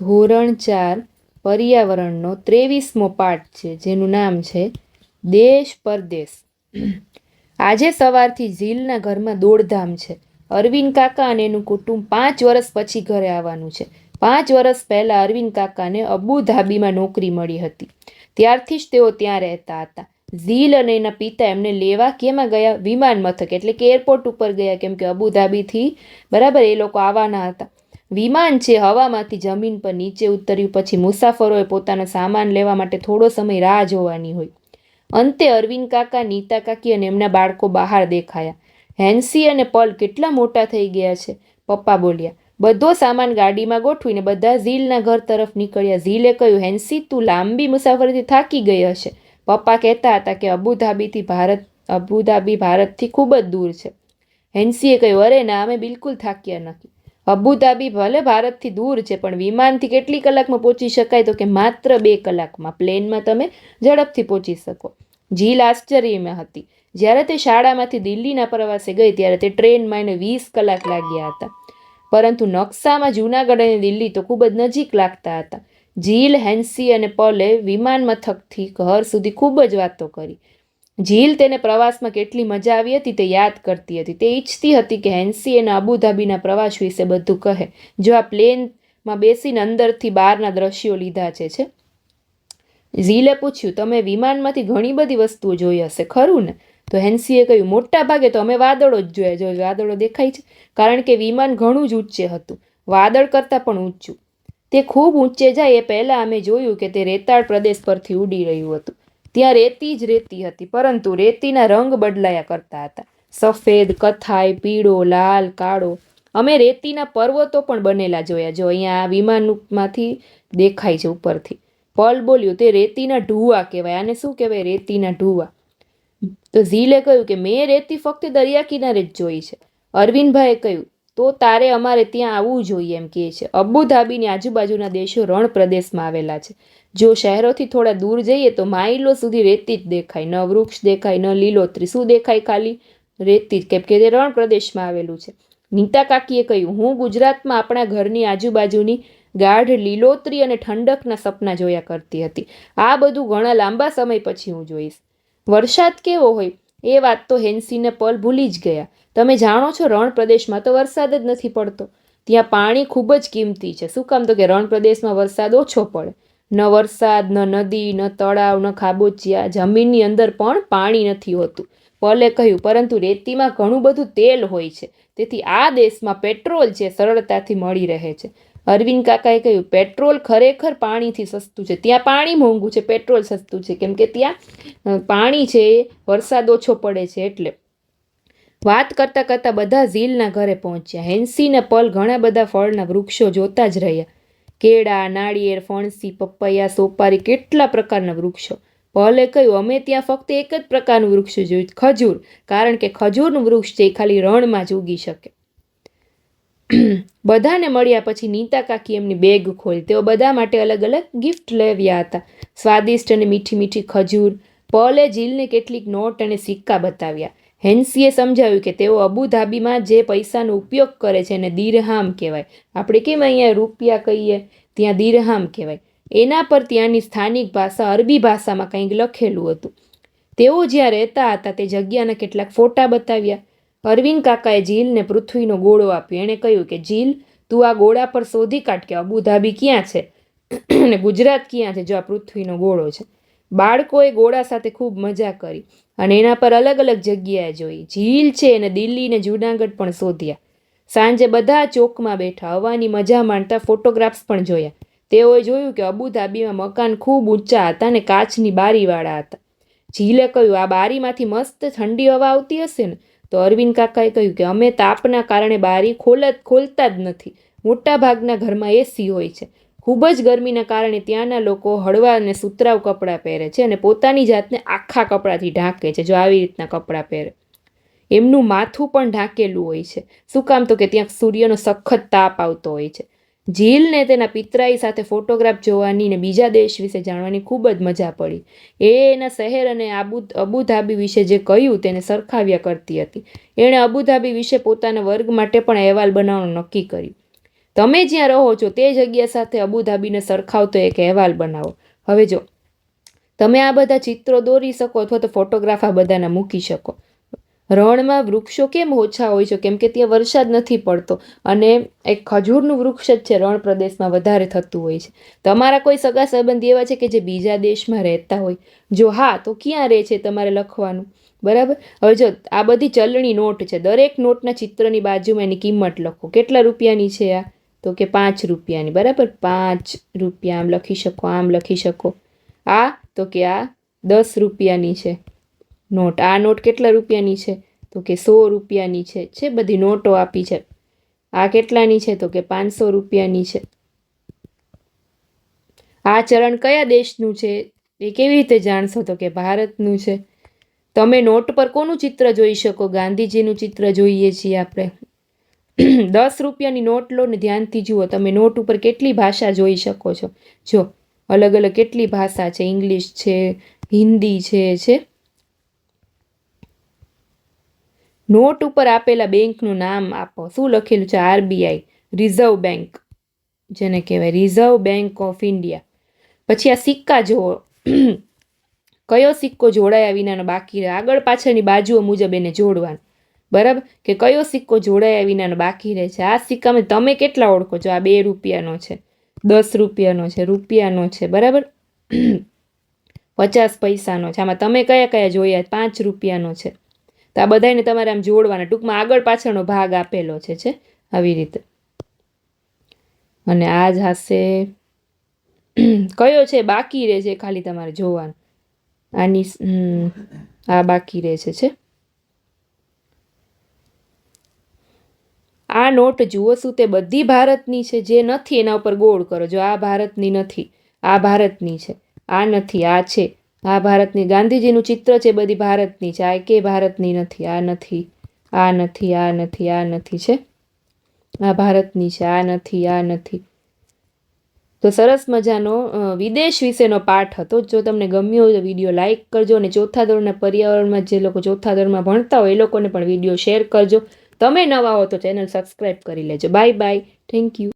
ધોરણ ચાર પર્યાવરણનો ત્રેવીસમો પાઠ છે, જેનું નામ છે દેશ પરદેશ. આજે સવારથી ઝીલના ઘરમાં દોડધામ છે. અરવિંદ કાકા અને એનું કુટુંબ પાંચ વર્ષ પછી ઘરે આવવાનું છે. પાંચ વર્ષ પહેલાં અરવિંદ કાકાને અબુ ધાબીમાં નોકરી મળી હતી. ત્યારથી જ તેઓ ત્યાં રહેતા હતા. ઝીલ અને એના પિતા એમને લેવા કેમાં ગયા? વિમાન મથક, એટલે કે એરપોર્ટ ઉપર ગયા, કેમ કે અબુ ધાબીથી બરાબર એ લોકો આવવાના હતા. વિમાન છે હવામાંથી જમીન પર નીચે ઉતર્યું પછી મુસાફરોએ પોતાનો સામાન લેવા માટે થોડો સમય રાહ જોવાની હોય. અંતે અરવિંદ કાકા, નીતા કાકી અને એમના બાળકો બહાર દેખાયા. હેન્સી અને પલ કેટલા મોટા થઈ ગયા છે, પપ્પા બોલ્યા. બધો સામાન ગાડીમાં ગોઠવીને બધા ઝીલના ઘર તરફ નીકળ્યા. ઝીલે કહ્યું, હેન્સી, તું લાંબી મુસાફરીથી થાકી ગઈ હશે. પપ્પા કહેતા હતા કે અબુધાબીથી ભારત, અબુધાબી ભારતથી ખૂબ જ દૂર છે. હેન્સીએ કહ્યું, અરે ના, અમે બિલકુલ થાક્યા નથી. અબુધાબી ભલે ભારતથી દૂર છે, પણ વિમાનથી કેટલી કલાકમાં પહોંચી શકાય? તો કે માત્ર બે કલાકમાં. પ્લેનમાં તમે ઝડપથી પહોંચી શકો. ઝીલ આશ્ચર્યમાં હતી. જ્યારે તે શાળામાંથી દિલ્હીના પ્રવાસે ગઈ, ત્યારે તે ટ્રેનમાં એને વીસ કલાક લાગ્યા હતા. પરંતુ નકશામાં જૂનાગઢ અને દિલ્હી તો ખૂબ જ નજીક લાગતા હતા. ઝીલ, હેન્સી અને પલે વિમાન મથકથી ઘર સુધી ખૂબ જ વાતો કરી. ઝીલ તેને પ્રવાસમાં કેટલી મજા આવી હતી તે યાદ કરતી હતી. તે ઈચ્છતી હતી કે હેન્સી એના અબુધાબીના પ્રવાસ વિશે બધું કહે, જો આ પ્લેનમાં બેસીને અંદરથી બહારના દ્રશ્યો લીધા છે છે. ઝીલે પૂછ્યું, તમે વિમાનમાંથી ઘણી બધી વસ્તુઓ જોઈ હશે, ખરું ને? તો હેન્સીએ કહ્યું, મોટા ભાગે તો અમે વાદળો જ જોયા, જો વાદળો દેખાય છે, કારણ કે વિમાન ઘણું જ ઊંચે હતું, વાદળ કરતાં પણ ઊંચું. તે ખૂબ ઊંચે જાય એ પહેલાં અમે જોયું કે તે રેતાળ પ્રદેશ પરથી ઉડી રહ્યું હતું. ત્યાં રેતી જ રેતી હતી, પરંતુ રેતીના રંગ બદલાયા કરતા હતા. સફેદ, કથાઈ, પીળો, લાલ, કાળો. અમે રેતીના પર્વતો પણ બનેલા જોયા. જો અહીંયા આ વિમાનમાંથી દેખાય છે ઉપરથી. પલ બોલ્યું, તે રેતીના ઢૂવા કહેવાય. આને શું કહેવાય? રેતીના ઢુવા. તો ઝીલે કહ્યું કે, મેં રેતી ફક્ત દરિયા કિનારે જ જોઈ છે. અરવિંદભાઈએ કહ્યું, તો તારે અમારે ત્યાં આવવું જોઈએ, એમ કહે છે. અબુધાબીની આજુબાજુના દેશો રણ પ્રદેશમાં આવેલા છે. જો શહેરોથી થોડા દૂર જઈએ તો માઇલો સુધી રેતી જ દેખાય. ન વૃક્ષ દેખાય, ન લીલોતરી શું દેખાય ખાલી. રેતી જ. કેમ કે તે રણ પ્રદેશમાં આવેલું છે. નીતા કાકીએ કહ્યું, હું ગુજરાતમાં આપણા ઘરની આજુબાજુની ગાઢ, લીલોતરી અને ઠંડકના સપના જોયા કરતી હતી. આ બધું ઘણા લાંબા સમય પછી હું જોઈશ. વરસાદ કેવો હોય? એ વાત તો હેન્સીને પલ ભૂલી જ ગયા. તમે જાણો છો, રણ પ્રદેશમાં તો વરસાદ જ નથી પડતો. ત્યાં પાણી ખૂબ જ કિંમતી છે. શું કામ તો કે રણ પ્રદેશમાં વરસાદ ઓછો પડે? ન વરસાદ, ન નદી, ન તળાવ, ન ખાબોચિયા, જમીનની અંદર પણ પાણી નથી હોતું. પલે કહ્યું, પરંતુ રેતીમાં ઘણું બધું તેલ હોય છે. તેથી આ દેશમાં પેટ્રોલ છે સરળતાથી મળી રહે છે. અરવિંદ કાકાએ કહ્યું, પેટ્રોલ ખરેખર પાણીથી સસ્તું છે. ત્યાં પાણી મોંઘું છે, પેટ્રોલ સસ્તું છે. કેમ કે ત્યાં પાણી છે વરસાદ ઓછો પડે છે એટલે. વાત કરતાં કરતાં બધા ઝીલના ઘરે પહોંચ્યા. હેન્સીને પલ ઘણા બધા ફળના વૃક્ષો જોતા જ રહ્યા. કેળા, નાળિયેર, ફણસી, પપૈયા, સોપારી કેટલા પ્રકારના વૃક્ષો? પલે કહ્યું, અમે ત્યાં ફક્ત એક જ પ્રકારનું વૃક્ષ જોયું, ખજૂર, કારણ કે ખજૂરનું વૃક્ષ છે ખાલી રણમાં જ ઉગી શકે. બધાને મળ્યા પછી નીતા કાકી એમની બેગ ખોલી, તેઓ બધા માટે અલગ અલગ ગિફ્ટ લેવ્યા હતા. સ્વાદિષ્ટ અને મીઠી મીઠી ખજૂર, પલે, જીલને કેટલીક નોટ અને સિક્કા બતાવ્યા. હેન્સીએ સમજાવ્યું કે તેઓ અબુધાબીમાં જે પૈસાનો ઉપયોગ કરે છે એને દીરહામ કહેવાય. આપણે કેમ અહીંયા રૂપિયા કહીએ? ત્યાં દીરહામ કહેવાય. એના પર ત્યાંની સ્થાનિક ભાષા અરબી ભાષામાં કંઈક લખેલું હતું. તેઓ જ્યાં રહેતા હતા તે જગ્યાના કેટલાક ફોટા બતાવ્યા. અરવિંદ કાકાએ ઝીલને પૃથ્વીનો ગોળો આપ્યો. એણે કહ્યું કે ઝીલ તું આ ગોળા પર શોધી કાઢ કે અબુધાબી ક્યાં છે અને ગુજરાત ક્યાં છે? જો આ પૃથ્વીનો ગોળો છે. બાળકોએ ગોળા સાથે ખૂબ મજા કરી. અને એના પર અલગ અલગ જગ્યાએ જોઈ. ઝીલ છે અને દિલ્હી ને જૂનાગઢ પણ શોધ્યા. સાંજે બધા ચોકમાં બેઠા. હવાની મજા માણતા ફોટોગ્રાફ્સ પણ જોયા. તેઓએ જોયું કે અબુધાબીમાં મકાન ખૂબ ઊંચા હતા અને કાચની બારીવાળા હતા. ઝીલે કહ્યું, આ બારીમાંથી મસ્ત ઠંડી હવા આવતી હશે ને? તો અરવિંદ કાકાએ કહ્યું કે, અમે તાપના કારણે બારી ખોલ ખોલતા જ નથી. મોટાભાગના ઘરમાં એસી હોય છે. ખૂબ જ ગરમીના કારણે ત્યાંના લોકો હળવા અને સુતરાવ કપડાં પહેરે છે અને પોતાની જાતને આખા કપડાંથી ઢાંકે છે જો આવી રીતના કપડાં પહેરે. એમનું માથું પણ ઢાંકેલું હોય છે. શું કામ તો કે ત્યાં સૂર્યનો સખત તાપ આવતો હોય છે. ઝીલને તેના પિતરાઈ સાથે ફોટોગ્રાફ જોવાની ને બીજા દેશ વિશે જાણવાની ખૂબ જ મજા પડી. એ એના શહેર અને આબુ અબુધાબી વિશે જે કહ્યું તેને સરખાવ્યા કરતી હતી. એણે અબુધાબી વિશે પોતાના વર્ગ માટે પણ અહેવાલ બનાવવાનું નક્કી કર્યું. તમે જ્યાં રહો છો તે જગ્યા સાથે અબુધાબીને સરખાવતો એક અહેવાલ બનાવો. હવે જો, તમે આ બધા ચિત્રો દોરી શકો અથવા તો ફોટોગ્રાફ આ બધાના મૂકી શકો. રણમાં વૃક્ષો કેમ ઓછા હોય છે? કેમ કે ત્યાં વરસાદ નથી પડતો અને એક ખજૂરનું વૃક્ષ જ છે રણ પ્રદેશમાં વધારે થતું હોય છે. તમારા કોઈ સગા સંબંધી એવા છે કે જે બીજા દેશમાં રહેતા હોય? જો હા, તો ક્યાં રહે છે તમારે લખવાનું? બરાબર? હવે જો, આ બધી ચલણી નોટ છે. દરેક નોટના ચિત્રની બાજુમાં એની કિંમત લખો. કેટલા રૂપિયાની છે આ? તો કે પાંચ રૂપિયાની, બરાબર? પાંચ રૂપિયા આમ લખી શકો, આમ લખી શકો. આ તો કે આ દસ રૂપિયાની છે. નોટ, આ નોટ કેટલા રૂપિયાની છે? તો કે સો રૂપિયાની છે. છે, બધી નોટો આપી છે. આ કેટલાની છે? તો કે પાંચસો રૂપિયાની છે. આ ચલણ કયા દેશનું છે? એ કેવી રીતે જાણશો તો કે ભારતનું છે. તમે નોટ પર કોનું ચિત્ર જોઈ શકો? ગાંધીજીનું ચિત્ર જોઈએ છીએ આપણે. દસ રૂપિયાની નોટ લો ને ધ્યાનથી જુઓ તમે નોટ ઉપર કેટલી ભાષા જોઈ શકો છો. જો અલગ અલગ કેટલી ભાષા છે? ઇંગ્લિશ છે, હિન્દી છે છે. નોટ ઉપર આપેલા બેંકનું નામ આપો. શું લખેલું છે? આરબીઆઈ, રિઝર્વ બેંક, જેને કહેવાય રિઝર્વ બેંક ઓફ ઇન્ડિયા. પછી આ સિક્કા જુઓ. કયો સિક્કો જોડાયા વિનાનો બાકી આગળ પાછળની બાજુઓ મુજબ એને જોડવાનો. બરાબર? કે કયો સિક્કો જોડાયા વિનાનો બાકી રહે છે? આ સિક્કામાં તમે કેટલા ઓળખો છો? આ બે રૂપિયાનો છે, દસ રૂપિયાનો છે રૂપિયાનો છે, બરાબર? પચાસ પૈસાનો છે. આમાં તમે કયા કયા જોયા? પાંચ રૂપિયાનો છે. તો આ બધાને તમારે આમ જોડવાના. ટૂંકમાં આગળ પાછળનો ભાગ આપેલો છે છે? આવી રીતે. અને આ જ હશે. કયો છે? બાકી રહે છે ખાલી તમારે જોવાનું. આની આ બાકી રહે છે છે? આ નોટ જુઓ શું તે બધી ભારતની છે, જે નથી એના ઉપર ગોળ કરો. જો આ ભારતની નથી, આ ભારતની છે, આ નથી, આ છે. આ ભારતની, ગાંધીજીનું ચિત્ર છે બધી ભારતની છે. આ કે ભારતની નથી, આ નથી આ નથી આ નથી આ નથી છે. આ ભારતની છે, આ નથી આ નથી. તો સરસ મજાનો વિદેશ વિશેનો પાઠ હતો. જો તમને ગમ્યો હોય તો વીડિયો લાઇક કરજો અને ચોથા ધોરણના પર્યાવરણમાં જે લોકો ચોથા ધોરણમાં ભણતા હોય એ લોકોને પણ વીડિયો શેર કરજો. તમે નવા હો તો ચેનલ સબસ્ક્રાઈબ કરી લેજો. Bye bye. Thank you